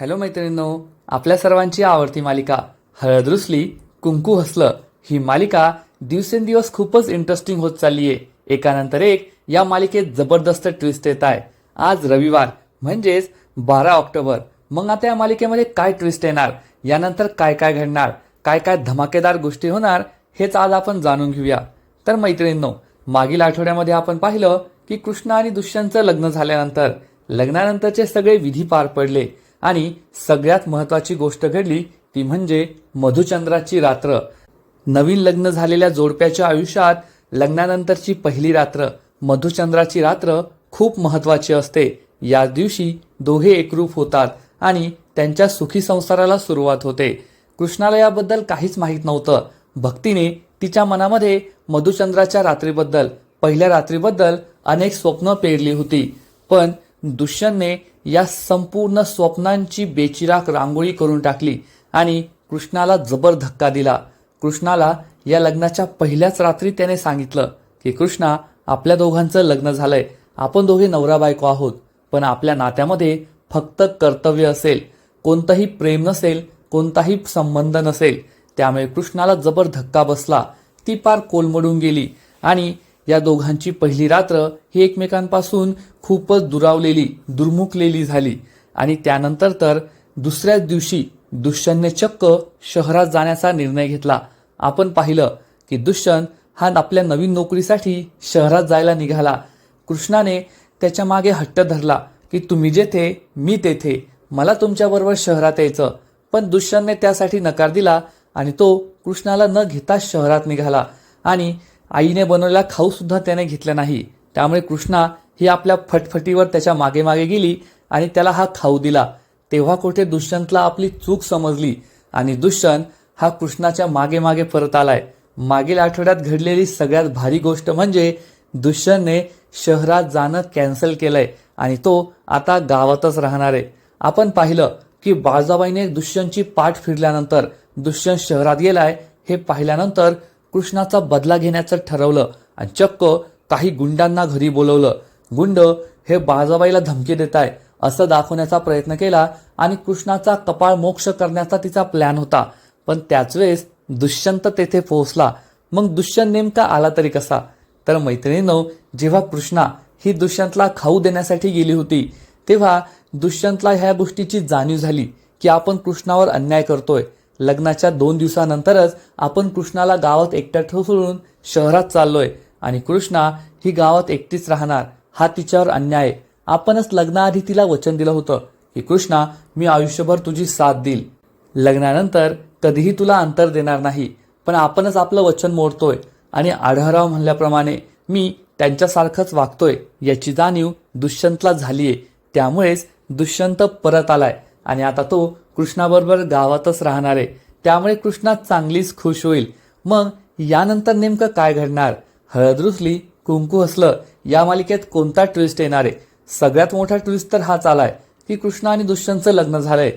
Hello मैत्रिणींनो आपल्या सर्वांची आवडती मालिका हळद रुसली कुंकू हसलं ही मालिका दिवसेंदिवस खूपच इंटरेस्टिंग होत चालली आहे एकानंतर एक या मालिकेत जबरदस्त ट्विस्ट येत आहे. आज रविवार म्हणजेच बारा ऑक्टोबर. मग आता या मालिकेमध्ये काय ट्विस्ट येणार? यानंतर काय काय घडणार? काय काय धमाकेदार गोष्टी होणार? हेच आज आपण जाणून घेऊया. तर मैत्रिणींनो मागील आठवड्यामध्ये आपण पाहिलं की कृष्ण आणि दुष्यंतचं लग्न झाल्यानंतर लग्नानंतरचे सगळे विधी पार पडले. आणि सगळ्यात महत्वाची गोष्ट घडली ती म्हणजे मधुचंद्राची रात्र. नवीन लग्न झालेल्या जोडप्याच्या आयुष्यात लग्नानंतरची पहिली रात्र मधुचंद्राची रात्र खूप महत्वाची असते. या दिवशी दोघे एकरूप होतात आणि त्यांच्या सुखी संसाराला सुरुवात होते. कृष्णाला याबद्दल काहीच माहीत नव्हतं. भक्तीने तिच्या मनामध्ये मधुचंद्राच्या रात्रीबद्दल पहिल्या रात्रीबद्दल अनेक स्वप्न पेरली होती. पण दुष्यंतने या संपूर्ण स्वप्नांची बेचिराख रांगोळी करून टाकली आणि कृष्णाला जबर धक्का दिला. कृष्णाला या लग्नाच्या पहिल्याच रात्री त्याने सांगितलं की कृष्णा आपल्या दोघांचं लग्न झालंय. आपण दोघे नवरा बायको आहोत पण आपल्या नात्यामध्ये फक्त कर्तव्य असेल. कोणतंही प्रेम नसेल कोणताही संबंध नसेल. त्यामुळे कृष्णाला जबर धक्का बसला. ती पार कोलमडून गेली आणि या दोघांची पहिली रात्र ही एकमेकांपासून खूपच दुरावलेली दुर्मुखलेली झाली. आणि त्यानंतर तर दुसऱ्याच दिवशी दुष्यंतने चक्क शहरात जाण्याचा निर्णय घेतला. आपण पाहिलं की दुष्यंत हा आपल्या नवीन नोकरीसाठी शहरात जायला निघाला. कृष्णाने त्याच्यामागे हट्ट धरला की तुम्ही जेथे मी तेथे. मला तुमच्याबरोबर शहरात यायचं. पण दुष्यंतने त्यासाठी नकार दिला आणि तो कृष्णाला न घेता शहरात निघाला. आणि आईने बनवलेला खाऊसुद्धा त्याने घेतला नाही. त्यामुळे कृष्णा ही आपल्या फटफटीवर त्याच्यामागे मागे गेली आणि त्याला हा खाऊ दिला. तेव्हा कुठे दुष्यंतला आपली चूक समजली आणि दुष्यंत हा कृष्णाच्या मागे मागे परत आलाय. मागील आठवड्यात घडलेली सगळ्यात भारी गोष्ट म्हणजे दुष्यंतने शहरात जाणं कॅन्सल केलंय आणि तो आता गावातच राहणार आहे. आपण पाहिलं की बाळजाबाईने दुष्यंतची पाठ फिरल्यानंतर दुष्यंत शहरात गेलाय. हे पाहिल्यानंतर कृष्णाचा बदला घेण्याचं ठरवलं आणि चक्क काही गुंडांना घरी बोलवलं. गुंड हे बाळजाबाईला धमकी देत आहे असं दाखवण्याचा प्रयत्न केला आणि कृष्णाचा कपाळ मोक्ष करण्याचा तिचा प्लॅन होता. पण त्याच वेळेस दुष्यंत तेथे पोहोचला. मग दुष्यंत नेमका आला तरी कसा? तर मैत्रिणीनं जेव्हा कृष्णा ही दुष्यंतला खाऊ देण्यासाठी गेली होती तेव्हा दुष्यंतला ह्या गोष्टीची जाणीव झाली की आपण कृष्णावर अन्याय करतोय. लग्नाच्या दोन दिवसानंतरच आपण कृष्णाला गावात एकट्या सोडून शहरात चाललोय. आणि कृष्णा ही गावात एकटीच राहणार हा तिच्यावर अन्याय. आहे. आपणच लग्नाआधी तिला वचन दिलं होतं की कृष्णा मी आयुष्यभर तुझी साथ देईल. लग्नानंतर कधीही तुला अंतर देणार नाही पण आपणच आपलं वचन मोडतोय. आणि आढळराव म्हणल्याप्रमाणे मी त्यांच्यासारखंच वागतोय याची जाणीव दुष्यंतला झालीये. त्यामुळेच दुष्यंत परत आलाय. आणि आता तो कृष्णाबरोबर गावातच राहणार आहे. त्यामुळे कृष्णा चांगलीच खुश होईल. मग यानंतर नेमकं काय घडणार? हळद रुसली कुंकू हसलं या मालिकेत कोणता ट्विस्ट येणार आहे? सगळ्यात मोठा ट्विस्ट तर हाच आलाय की कृष्ण आणि दुष्यंतचं लग्न झालंय.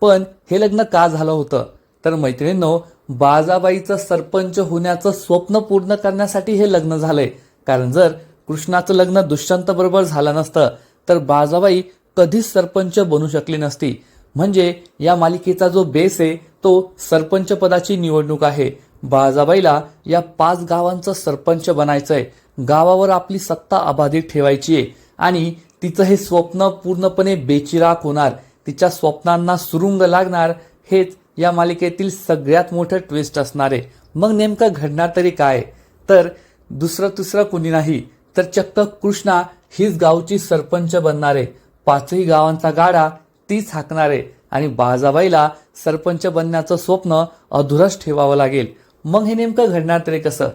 पण हे लग्न का झालं होतं? तर मैत्रिणींनो बाजाबाईचं सरपंच होण्याचं स्वप्न पूर्ण करण्यासाठी हे लग्न झालंय. कारण जर कृष्णाचं लग्न दुष्यंत बरोबर झालं नसतं तर बाजाबाई कधीच सरपंच बनू शकली नसती. म्हणजे या मालिकेचा जो बेस आहे तो सरपंच पदाची निवडणूक आहे. बाळाजाबाईला या पाच गावांचं सरपंच बनायचं आहे गावावर आपली सत्ता अबाधित ठेवायची आहे. आणि तिचं हे स्वप्न पूर्णपणे बेचिराख होणार तिच्या स्वप्नांना सुरुंग लागणार हेच या मालिकेतील सगळ्यात मोठं ट्विस्ट असणार आहे. मग नेमकं घडणार तरी काय? तर दुसरं तिसरं कुणी नाही तर चक्क कृष्णा हीच गावची सरपंच बनणार आहे. पाचही गावांचा गाडा तीच हाकणारे आणि बाजाबाईला सरपंच बनण्याचं स्वप्न अधुरच ठेवावं लागेल. मग हे नेमकं घडणार तरी कसं?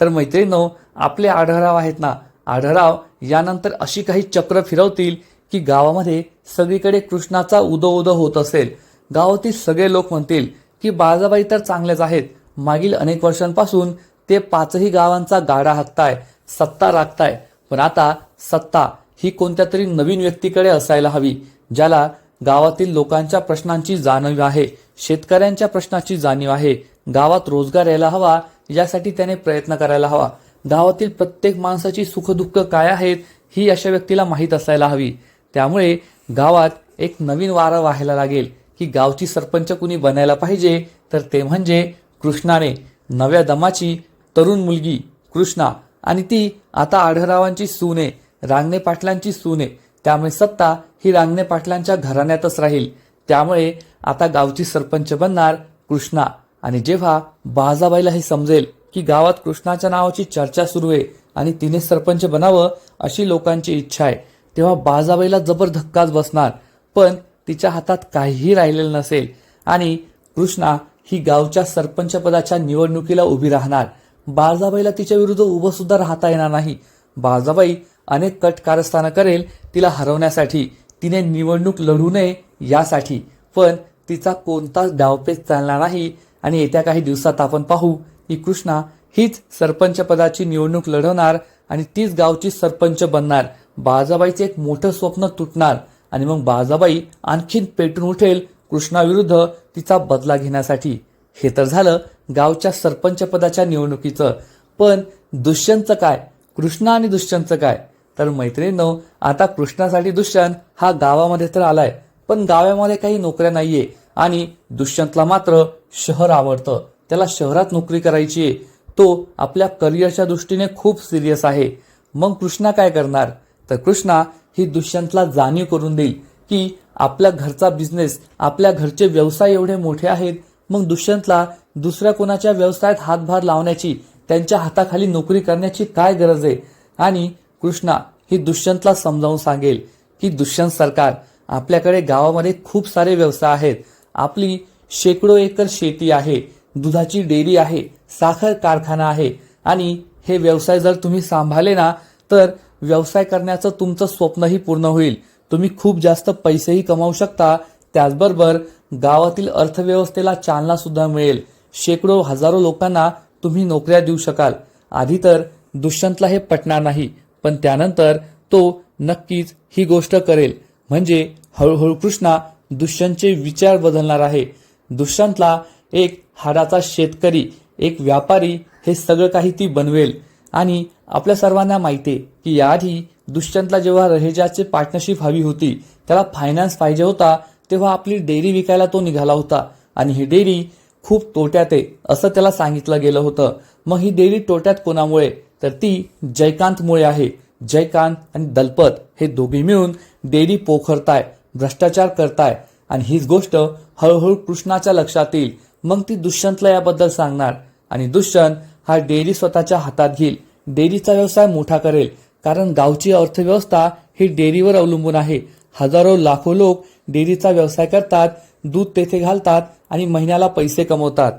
तर मैत्रिणीनो आपले आढळराव आहेत ना? आढळराव यानंतर अशी काही चक्र फिरवतील की गावामध्ये सगळीकडे कृष्णाचा उदो उदो होत असेल. गावातील सगळे लोक म्हणतील की बाळजाबाई तर चांगलेच आहेत. मागील अनेक वर्षांपासून ते पाचही गावांचा गाडा हाकताय सत्ता राखताय. पण आता सत्ता ही कोणत्या तरी नवीन व्यक्तीकडे असायला हवी ज्याला गावातील लोकांच्या प्रश्नांची जाणीव आहे. शेतकऱ्यांच्या प्रश्नाची जाणीव आहे. गावात रोजगार यायला हवा यासाठी त्याने प्रयत्न करायला हवा. गावातील प्रत्येक माणसाची सुखदुःख काय आहेत ही अशा व्यक्तीला माहीत असायला हवी. त्यामुळे गावात एक नवीन वारं व्हायला लागेल की गावची सरपंच कुणी बनायला पाहिजे तर ते म्हणजे कृष्णाने. नव्या दमाची तरुण मुलगी कृष्णा आणि ती आता आढळरावांची सूने रांगणे पाटलांची सूने त्यामुळे सत्ता ही रांगणे पाटलांच्या घराण्यातच राहील. त्यामुळे आता गावची सरपंच बनणार कृष्णा. आणि जेव्हा बाजाबाईला हे समजेल की गावात कृष्णाच्या नावाची चर्चा सुरू आहे आणि तिने सरपंच बनावं अशी लोकांची इच्छा आहे तेव्हा बाजाबाईला जबर धक्काच बसणार. पण तिच्या हातात काहीही राहिलेलं नसेल आणि कृष्णा ही गावच्या सरपंच पदाच्या निवडणुकीला उभी राहणार. बाळजाबाईला तिच्या विरुद्ध उभं सुद्धा राहता येणार नाही. बाळजाबाई अनेक कट कारस्थानं करेल तिला हरवण्यासाठी तिने निवडणूक लढू नये यासाठी. पण तिचा कोणताच डावपेच चालणार नाही. आणि येत्या काही दिवसात आपण पाहू की कृष्णा हीच सरपंच पदाची निवडणूक लढवणार आणि तीच गावची सरपंच बनणार. बाजाबाईचे एक मोठं स्वप्न तुटणार. आणि मग बाजाबाई आणखीन पेटून उठेल कृष्णाविरुद्ध तिचा बदला घेण्यासाठी. हे तर झालं गावच्या सरपंच पदाच्या निवडणुकीचं. पण दुष्यंतचं काय? कृष्णा आणि दुष्यंतचं काय? तर मैत्रिणींनो आता कृष्णासाठी दुष्यंत हा गावामध्ये तर आलाय पण गावामध्ये काही नोकऱ्या नाहीये आणि दुष्यंतला मात्र शहर आवडतं. त्याला शहरात नोकरी करायची आहे. तो आपल्या करिअरच्या दृष्टीने खूप सिरियस आहे. मग कृष्णा काय करणार? तर कृष्णा ही दुष्यंतला जाणीव करून देईल की आपल्या घरचा बिझनेस आपल्या घरचे व्यवसाय एवढे मोठे आहेत मग दुष्यंतला दुसऱ्या कोणाच्या व्यवसायात हातभार लावण्याची त्यांच्या हाताखाली नोकरी करण्याची काय गरज आहे? आणि कृष्णा ही दुष्यंतला समजावून सांगेल की दुष्यंत सरकार आपल्याकडे गावामध्ये खूप सारे व्यवसाय आहेत. आपली शेकडो एकर शेती आहे दुधाची डेअरी आहे साखर कारखाना आहे. आणि हे व्यवसाय जर तुम्ही सांभाळले ना तर व्यवसाय करण्याचं तुमचं स्वप्नही पूर्ण होईल. तुम्ही खूप जास्त पैसेही कमावू शकता. त्याचबरोबर गावातील अर्थव्यवस्थेला चालना सुद्धा मिळेल. शेकडो हजारो लोकांना तुम्ही नोकऱ्या देऊ शकाल. आधी तर दुष्यंतला हे पटणार नाही. पण त्यानंतर तो नक्कीच ही गोष्ट करेल. म्हणजे हळूहळू कृष्णा दुष्यंतचे विचार बदलणार आहे. दुष्यंतला एक हाडाचा शेतकरी एक व्यापारी हे सगळं काही ती बनवेल. आणि आपल्या सर्वांना माहिती आहे की याआधी दुष्यंतला जेव्हा रहेजाचे पार्टनरशिप हवी होती त्याला फायनान्स पाहिजे होता तेव्हा आपली डेअरी विकायला तो निघाला होता. आणि ही डेअरी खूप तोट्यात आहे असं त्याला सांगितलं गेलं होतं. मग ही डेअरी तोट्यात कोणामुळे? तर ती जयकांतमुळे आहे. जयकांत आणि दलपत हे दोघे मिळून डेअरी पोखरताय भ्रष्टाचार करताय आणि हीच गोष्ट हळूहळू कृष्णाच्या लक्षात येईल. मग ती दुष्यंतला याबद्दल सांगणार. आणि दुष्यंत हा डेअरी स्वतःच्या हातात घेईल. डेअरीचा व्यवसाय मोठा करेल. कारण गावची अर्थव्यवस्था ही डेअरीवर अवलंबून आहे. हजारो लाखो लोक डेअरीचा व्यवसाय करतात दूध तेथे घालतात आणि महिन्याला पैसे कमवतात.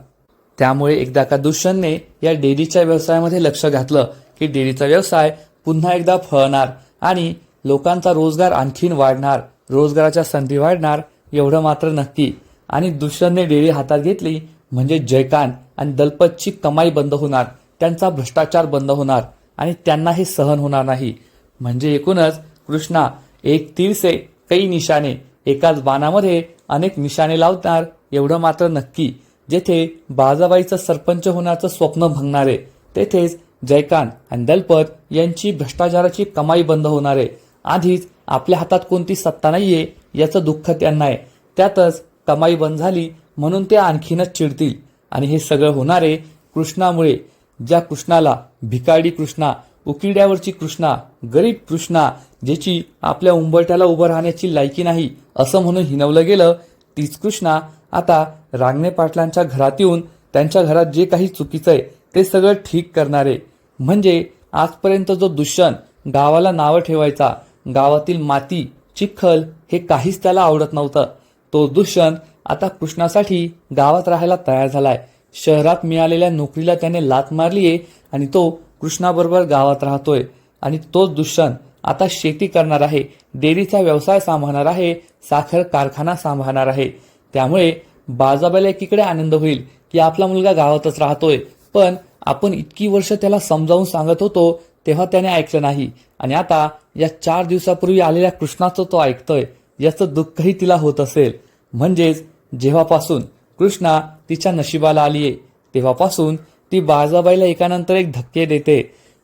त्यामुळे एकदा का दुष्यंतने या डेअरीच्या व्यवसायामध्ये लक्ष घातलं की डेअरीचा व्यवसाय पुन्हा एकदा फळणार आणि लोकांचा रोजगार आणखीन वाढणार रोजगाराच्या संधी वाढणार एवढं मात्र नक्की. आणि दुष्यंतने डेअरी हातात घेतली म्हणजे जयकांत आणि दलपतची कमाई बंद होणार त्यांचा भ्रष्टाचार बंद होणार आणि त्यांना हे सहन होणार नाही. म्हणजे एकूणच कृष्णा एक तीरसे कई निशाणे एकाच बाणामध्ये अनेक निशाणे लावणार एवढं मात्र नक्की. जेथे बाजाबाईचं सरपंच होण्याचं स्वप्न भंगणार आहे तेथेच जयकांत आणि दलपत यांची भ्रष्टाचाराची कमाई बंद होणारे. आधीच आपल्या हातात कोणती सत्ता नाहीये याचं दुःख त्यांना आहे. त्यातच कमाई बंद झाली म्हणून ते आणखीनच चिडतील. आणि हे सगळं होणारे कृष्णामुळे. ज्या कृष्णाला भिकाडी कृष्णा उकिड्यावरची कृष्णा गरीब कृष्णा ज्याची आपल्या उंबरट्याला उभं राहण्याची लायकी नाही असं म्हणून हिनवलं गेलं तीच कृष्णा आता रांगणे पाटलांच्या घरात येऊन त्यांच्या घरात जे काही चुकीचं आहे ते सगळं ठीक करणारे. म्हणजे आजपर्यंत जो दुष्यंत गावाला नावं ठेवायचा गावातील माती चिखल हे काहीच त्याला आवडत नव्हतं. तो दुष्यंत आता कृष्णासाठी गावात राहायला तयार झालाय. शहरात मिळालेल्या नोकरीला त्याने लात मारलीये आणि तो कृष्णाबरोबर गावात राहतोय. आणि तोच दुष्यंत आता शेती करणार आहे डेअरीचा व्यवसाय सांभाळणार आहे साखर कारखाना सांभाळणार आहे. त्यामुळे बाजाबाला एकीकडे आनंद होईल की आपला मुलगा गावातच राहतोय. पण आपण इतकी वर्ष त्याला समजावून सांगत होतो तेव्हा त्याने ऐकलं नाही. आणि आता या चार दिवसापूर्वी आलेल्या कृष्णाचं तो ऐकतोय. याचं दुःखही तिला होत असेल. म्हणजेच जेव्हापासून कृष्णा तिच्या नशिबाला आलीये तेव्हापासून ती बाळजाबाईला एकानंतर एक धक्के देते.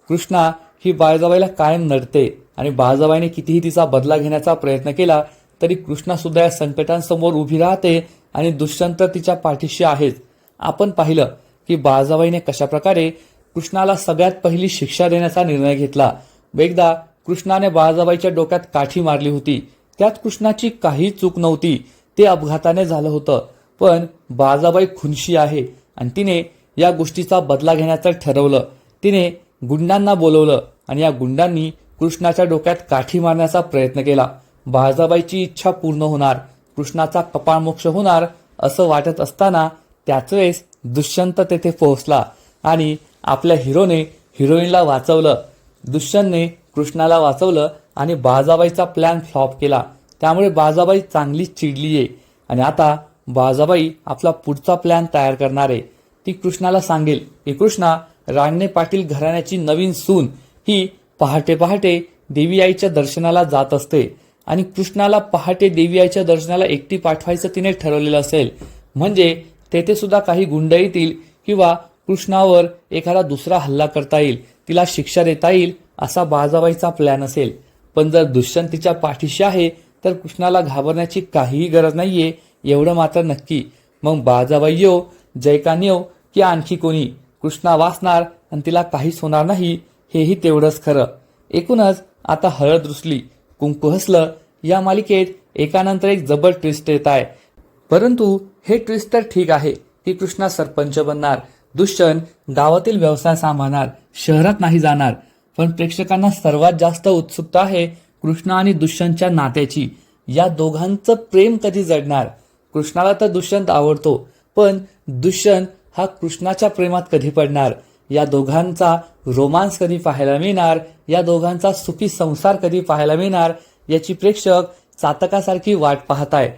कृष्णा ही बाळजाबाईला कायम नडते आणि बाळजाबाईने कितीही तिचा बदला घेण्याचा प्रयत्न केला तरी कृष्णा सुद्धा या संकटांसमोर उभी राहते आणि दुष्यंत तिच्या पाठीशी आहेच आपण पाहिलं की बाळजाबाईने कशाप्रकारे कृष्णाला सगळ्यात पहिली शिक्षा देण्याचा निर्णय घेतला. एकदा कृष्णाने बाळजाबाईच्या डोक्यात काठी मारली होती. त्यात कृष्णाची काही चूक नव्हती. ते अपघाताने झालं होतं. पण बाळजाबाई खुनशी आहे आणि तिने या गोष्टीचा बदला घेण्याचं ठरवलं. तिने गुंडांना बोलवलं आणि या गुंडांनी कृष्णाच्या डोक्यात काठी मारण्याचा प्रयत्न केला. बाळजाबाईची इच्छा पूर्ण होणार कृष्णाचा कपाळमोक्ष होणार असं वाटत असताना त्याच वेळेस दुष्यंत तेथे पोहोचला आणि आपल्या हिरोने हिरोईनला वाचवलं. दुष्यंतने कृष्णाला वाचवलं आणि बाळजाबाईचा प्लॅन फ्लॉप केला. त्यामुळे बाळजाबाई चांगली चिडलीये आणि आता बाळजाबाई आपला पुढचा प्लॅन तयार करणार आहे. ती कृष्णाला सांगेल की कृष्णा रांगणे पाटील घराण्याची नवीन सून ही पहाटे पहाटे देवी आईच्या दर्शनाला जात असते. आणि कृष्णाला पहाटे देवीयाच्या दर्शनाला एकटी पाठवायचं तिने ठरवलेलं असेल. म्हणजे तेथे सुद्धा काही गुंड येतील किंवा कृष्णावर एखादा दुसरा हल्ला करता येईल तिला शिक्षा देता येईल असा बाळजाबाईचा प्लॅन असेल. पण जर दुष्यंत तिच्या पाठीशी आहे तर कृष्णाला घाबरण्याची काहीही गरज नाहीये एवढं मात्र नक्की. मग बाजाबाई येऊ जयकान येऊ की आणखी कोणी? कृष्णा वाचणार आणि तिला काहीच होणार नाही हेही तेवढंच खरं. एकूणच आता हळद रुसली. कुंकू हसलं या मालिकेत एकानंतर एक जबर ट्विस्ट येत आहे. परंतु हे ट्विस्ट तर ठीक आहे की कृष्णा सरपंच बनणार. दुष्यंत गावातील व्यवसाय सांभाळणार शहरात नाही जाणार. पण प्रेक्षकांना सर्वात जास्त उत्सुकता आहे कृष्णा आणि दुष्यंतच्या नात्याची. या दोघांचं प्रेम कधी जडणार? कृष्णाला तर दुष्यंत आवडतो पण दुष्यंत हा कृष्णाच्या प्रेमात कधी पडणार? या दोघांचा रोमांस कधी पाहायला मिळणार? या दोघांचा सुखी संसार कधी पाहायला मिळणार याची प्रेक्षक चातकासारखी वाट पाहताय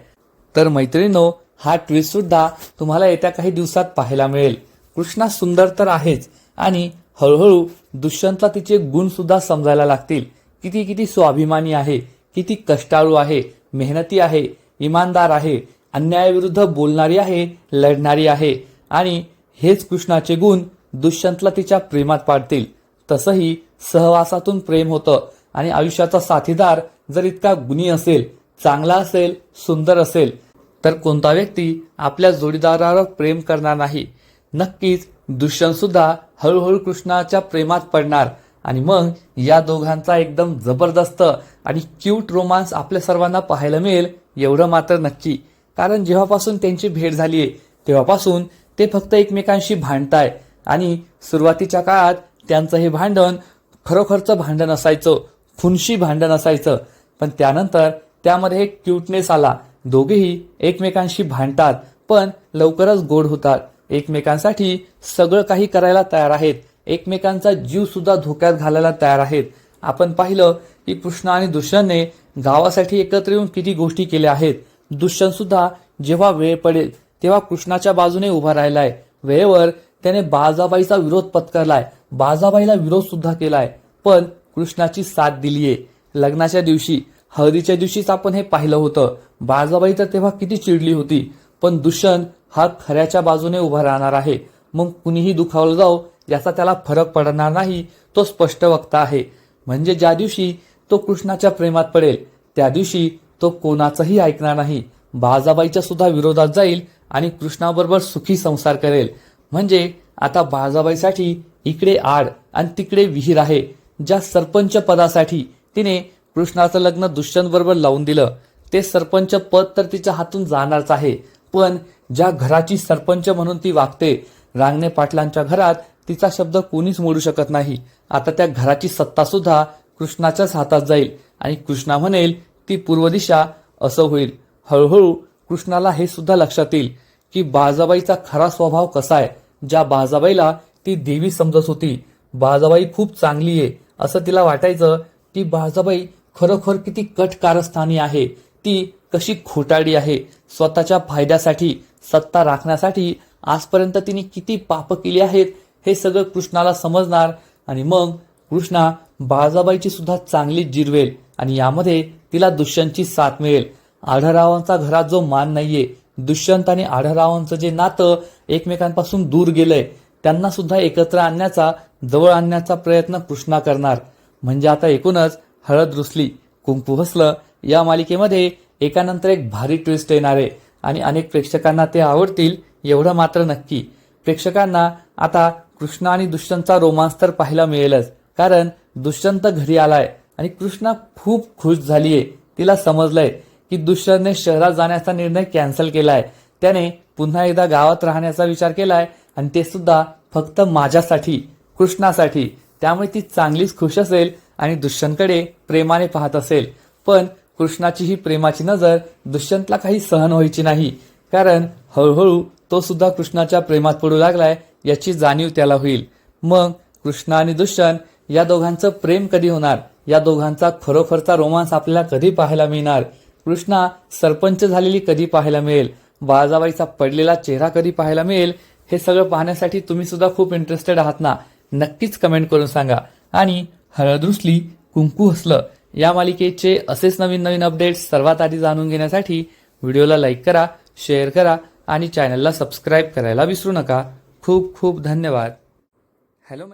तर मैत्रिणीनो हा ट्विस्ट सुद्धा तुम्हाला येत्या काही दिवसात पाहायला मिळेल. कृष्णा सुंदर तर आहेच आणि हळूहळू दुष्यंतला तिचे गुण सुद्धा समजायला लागतील. किती किती स्वाभिमानी आहे किती कष्टाळू आहे मेहनती आहे इमानदार आहे अन्यायाविरुद्ध बोलणारी आहे लढणारी आहे आणि हेच कृष्णाचे गुण दुष्यंतला तिच्या प्रेमात पाडतील. तसंही सहवासातून प्रेम होतं. आणि आयुष्याचा साथीदार जर इतका गुणी असेल चांगला असेल सुंदर असेल तर कोणता व्यक्ती आपल्या जोडीदारावर प्रेम करणार नाही? नक्कीच दुष्यंत सुद्धा हळूहळू कृष्णाच्या प्रेमात पडणार. आणि मग या दोघांचा एकदम जबरदस्त आणि क्यूट रोमांस आपल्या सर्वांना पाहायला मिळेल एवढं मात्र नक्की. कारण जेव्हापासून त्यांची भेट झाली आहे तेव्हापासून ते फक्त एकमेकांशी भांडताय. आणि सुरुवातीच्या काळात त्यांचं हे भांडण खरोखरचं भांडण असायचं खुनशी भांडण असायचं. पण त्यानंतर त्यामध्ये एक क्यूटनेस आला. दोघेही एकमेकांशी भांडतात पण लवकरच गोड होतात. एकमेकांसाठी सगळं काही करायला तयार आहेत. एकमेकांचा जीव सुद्धा धोक्यात घालायला तयार आहेत. आपण पाहिलं की कृष्ण आणि दुष्यंतने गावासाठी एकत्र येऊन किती गोष्टी केल्या आहेत. दुष्यंत सुद्धा जेव्हा वेळ पडेल तेव्हा कृष्णाच्या बाजूने उभा राहिलाय. वेळेवर त्याने बाजाबाईचा विरोध पत्करलाय. बाजाबाईला विरोध सुद्धा केलाय. पण कृष्णाची साथ दिलीये. लग्नाच्या दिवशी हळदीच्या दिवशीच आपण हे पाहिलं होतं. बाजाबाई तर तेव्हा किती चिडली होती. पण दुष्यंत हा खऱ्याच्या बाजूने उभा राहणार आहे. मग कुणीही दुखावलं जाऊ याचा त्याला फरक पडणार नाही तो स्पष्ट वक्ता आहे. म्हणजे ज्या दिवशी तो कृष्णाच्या प्रेमात पडेल त्या दिवशी तो कोणाचंही ऐकणार नाही. बाजाबाईच्या सुद्धा विरोधात जाईल आणि कृष्णाबरोबर सुखी संसार करेल. म्हणजे आता बाळजाबाईसाठी इकडे आड आणि तिकडे विहीर आहे. ज्या सरपंच पदासाठी तिने कृष्णाचं लग्न दुष्यंत बरोबर लावून दिलं. ते सरपंच पद तर तिच्या हातून जाणारच आहे. पण ज्या घराची सरपंच म्हणून ती वागते रांगणे पाटलांच्या घरात तिचा शब्द कोणीच मोडू शकत नाही. आता त्या घराची सत्ता सुद्धा कृष्णाच्याच हातात जाईल आणि कृष्णा म्हणेल ती पूर्व दिशा असं होईल. हळूहळू कृष्णाला हे सुद्धा लक्षात येईल. की बाजाबाईचा खरा स्वभाव कसा आहे? ज्या बाजाबाईला ती देवी समजत होती. बाजाबाई खूप चांगली आहे. असं तिला वाटायचं की बाजाबाई खरोखर किती कट कारस्थानी आहे. ती कशी खोटाडी आहे. स्वतःच्या फायद्यासाठी सत्ता राखण्यासाठी आजपर्यंत तिने किती पाप केली आहेत हे सगळं कृष्णाला समजणार. आणि मग कृष्णा बाळजाबाईची सुद्धा चांगली जिरवेल आणि यामध्ये तिला दुष्यंतची साथ मिळेल. आढळरावांचा घरात जो मान नाहीये दुष्यंत आणि आढळरावांचं जे नातं एकमेकांपासून दूर गेलंय त्यांना सुद्धा एकत्र आणण्याचा जवळ आणण्याचा प्रयत्न कृष्णा करणार. म्हणजे आता एकूणच हळद रुसली कुंकू हसलं या मालिकेमध्ये एकानंतर एक भारी ट्विस्ट येणार आहे आणि अनेक प्रेक्षकांना ते आवडतील एवढं मात्र नक्की. प्रेक्षकांना आता कृष्णा आणि दुष्यंतचा रोमांस तर पाहायला मिळेलच कारण दुष्यंत घरी आलाय आणि कृष्णा खूप खुश झालीये तिला समजलंय. की दुष्यंतने शहरात जाण्याचा निर्णय कॅन्सल केलाय. त्याने पुन्हा एकदा गावात राहण्याचा विचार केलाय आणि ते सुद्धा फक्त माझ्यासाठी कृष्णासाठी. त्यामुळे ती चांगलीच खुश असेल आणि दुष्यंतकडे प्रेमाने पाहत असेल. पण कृष्णाची ही प्रेमाची नजर दुष्यंतला काही सहन व्हायची नाही. कारण हळूहळू तो सुद्धा कृष्णाच्या प्रेमात पडू लागलाय याची जाणीव त्याला होईल. मग कृष्ण आणि दुष्यंत या दोघांचं प्रेम कधी होणार? या दोघांचा खरोखरचा रोमांस आपल्याला कधी पाहायला मिळणार? कृष्णा सरपंच झालेली कधी पाहायला मिळेल? बाळाजाबाईचा पडलेला चेहरा कधी पाहायला मिळेल? हे सगळं पाहण्यासाठी तुम्ही सुद्धा खूप इंटरेस्टेड आहात ना? नक्कीच कमेंट करून सांगा. आणि हळद रुसली कुंकू हसलं या मालिकेचे असेच नवीन नवीन अपडेट्स सर्वात आधी जाणून घेण्यासाठी व्हिडिओला लाईक करा शेअर करा आणि चॅनलला सबस्क्राईब करायला विसरू नका. खूप खूप धन्यवाद. हॅलो